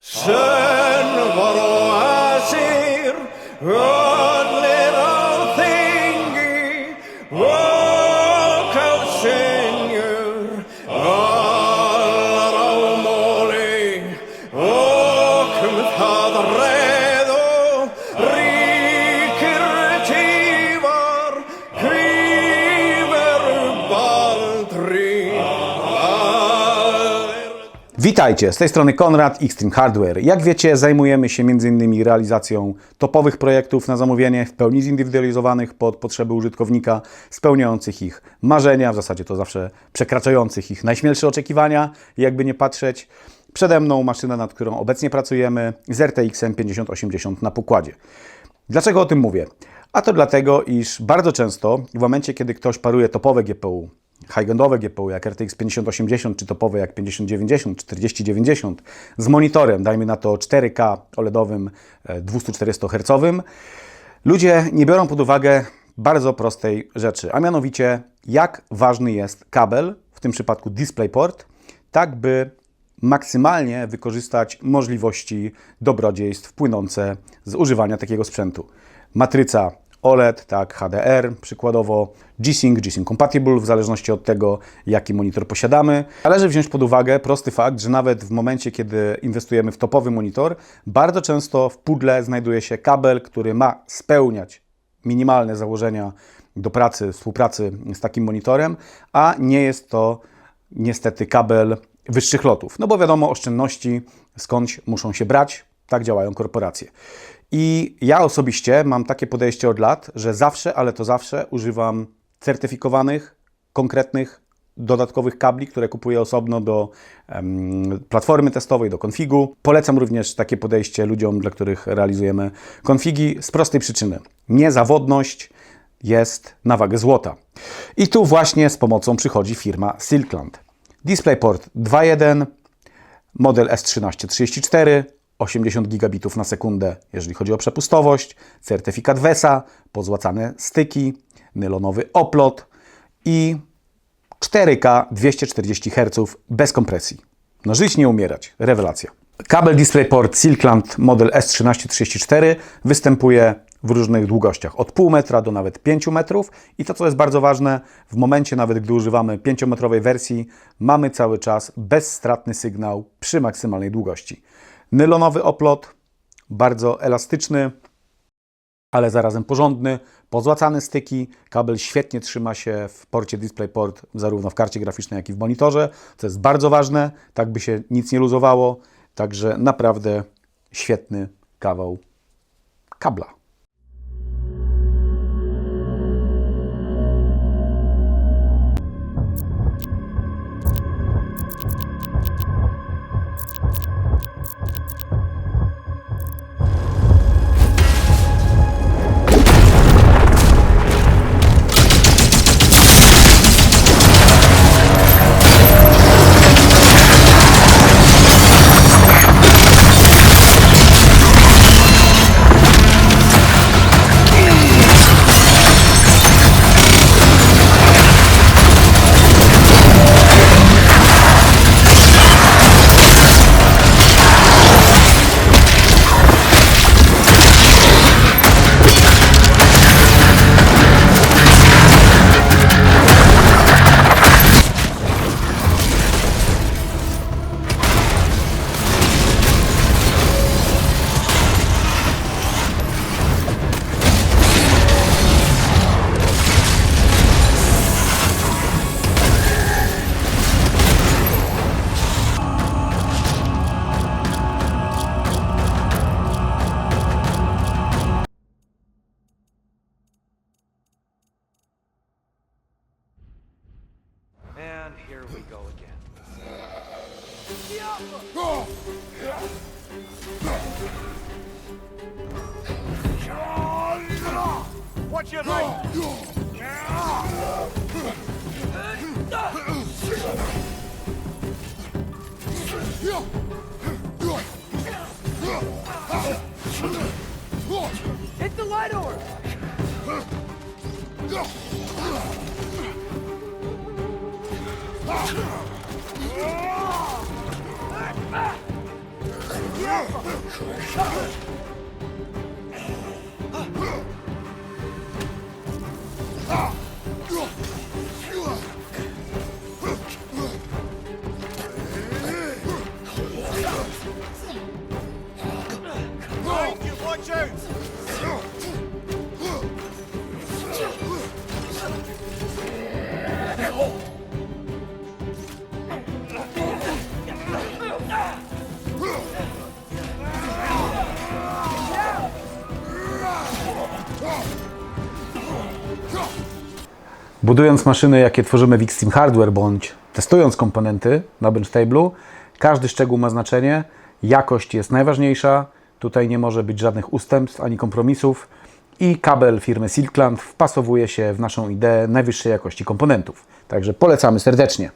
Sen var o Witajcie, z tej strony Konrad, Xtreme Hardware. Jak wiecie, zajmujemy się m.in. realizacją topowych projektów na zamówienie, w pełni zindywidualizowanych pod potrzeby użytkownika, spełniających ich marzenia, w zasadzie to zawsze przekraczających ich najśmielsze oczekiwania, jakby nie patrzeć. Przede mną maszyna, nad którą obecnie pracujemy, z RTX 5080 na pokładzie. Dlaczego o tym mówię? A to dlatego, iż bardzo często w momencie, kiedy ktoś paruje topowe GPU, high-endowe GPU jak RTX 5080, czy topowe jak 5090, 4090 z monitorem, dajmy na to 4K OLEDowym, e, 240 Hz, ludzie nie biorą pod uwagę bardzo prostej rzeczy, a mianowicie jak ważny jest kabel, w tym przypadku DisplayPort, tak by maksymalnie wykorzystać możliwości dobrodziejstw płynące z używania takiego sprzętu. Matryca OLED, tak, HDR, przykładowo G-Sync, G-Sync Compatible, w zależności od tego, jaki monitor posiadamy. Należy wziąć pod uwagę prosty fakt, że nawet w momencie, kiedy inwestujemy w topowy monitor, bardzo często w pudle znajduje się kabel, który ma spełniać minimalne założenia do pracy, współpracy z takim monitorem, a nie jest to niestety kabel wyższych lotów. No bo wiadomo, oszczędności skądś muszą się brać, tak działają korporacje. I ja osobiście mam takie podejście od lat, że zawsze, ale to zawsze używam certyfikowanych, konkretnych, dodatkowych kabli, które kupuję osobno do platformy testowej, do konfigu. Polecam również takie podejście ludziom, dla których realizujemy konfigi z prostej przyczyny. Niezawodność jest na wagę złota. I tu właśnie z pomocą przychodzi firma Silkland. DisplayPort 2.1, model S1334, 80 gigabitów na sekundę, jeżeli chodzi o przepustowość, certyfikat VESA, pozłacane styki, nylonowy oplot i 4K 240 Hz bez kompresji. No żyć nie umierać, rewelacja. Kabel DisplayPort Silkland model S1334 występuje w różnych długościach, od pół metra do nawet 5 metrów i to, co jest bardzo ważne, w momencie nawet, gdy używamy 5-metrowej wersji, mamy cały czas bezstratny sygnał przy maksymalnej długości. Nylonowy oplot, bardzo elastyczny, ale zarazem porządny, pozłacane styki, kabel świetnie trzyma się w porcie DisplayPort, zarówno w karcie graficznej, jak i w monitorze, co jest bardzo ważne, tak by się nic nie luzowało, także naprawdę świetny kawał kabla. What's your name? Hit the light 哼上 Budując maszyny, jakie tworzymy w Xtreme Hardware, bądź testując komponenty na benchtablu, każdy szczegół ma znaczenie, jakość jest najważniejsza, tutaj nie może być żadnych ustępstw ani kompromisów i kabel firmy Silkland wpasowuje się w naszą ideę najwyższej jakości komponentów. Także polecamy serdecznie.